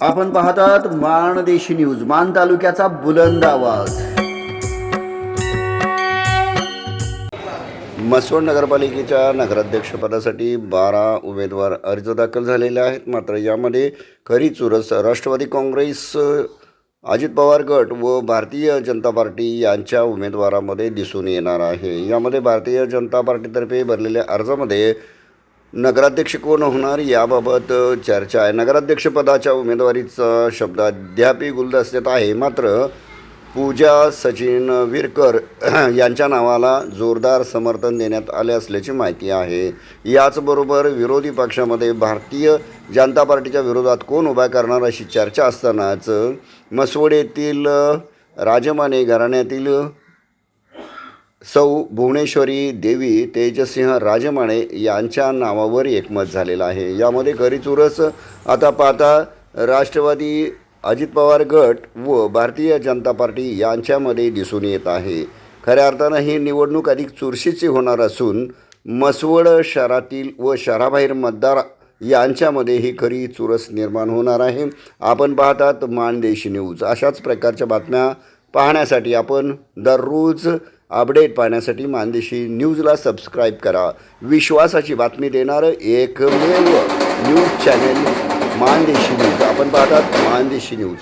आपण पाहतात माणदेशी न्यूज मान तालुक्याचा बुलंद आवाज. मसवड नगरपालिकेच्या नगराध्यक्षपदासाठी बारा उमेदवार अर्ज दाखल झालेले आहेत. मात्र यामध्ये खरी चुरस राष्ट्रवादी काँग्रेस अजित पवार गट व भारतीय जनता पार्टी यांच्या उमेदवारामध्ये दिसून येणार आहे. यामध्ये भारतीय जनता पार्टीतर्फे भरलेल्या अर्जामध्ये नगराध्यक्ष कोण होणार याबाबत चर्चा आहे. नगराध्यक्षपदाच्या उमेदवारीचा शब्द अद्यापही गुलदस्त्यात आहे. मात्र पूजा सचिन विरकर यांच्या नावाला जोरदार समर्थन देण्यात आले असल्याची माहिती आहे. याचबरोबर विरोधी पक्षामध्ये भारतीय जनता पार्टीच्या विरोधात कोण उभा करणार अशी चर्चा असतानाच मसवड येथील राजमाने घराण्यातील सौ भुवनेश्वरी देवी तेजसिंह राजमाणे यांच्या नावावर एकमत झालेलं आहे. यामध्ये खरी चुरस आता पाहता राष्ट्रवादी अजित पवार गट व भारतीय जनता पार्टी यांच्यामध्ये दिसून येत आहे. खऱ्या अर्थानं ही निवडणूक अधिक चुरशीची होणार असून मसवड शहरातील व शहराबाहेर मतदार यांच्यामध्ये ही खरी चुरस निर्माण होणार आहे. आपण पाहतात मानदेशी न्यूज. अशाच प्रकारच्या बातम्या पाहण्यासाठी आपण दररोज अपडेट पाहण्यासाठी मानदेशी न्यूजला सबस्क्राईब करा. विश्वासाची बातमी देणारं एकमेव न्यूज चॅनेल मानदेशी न्यूज. आपण पाहतात मानदेशी न्यूज.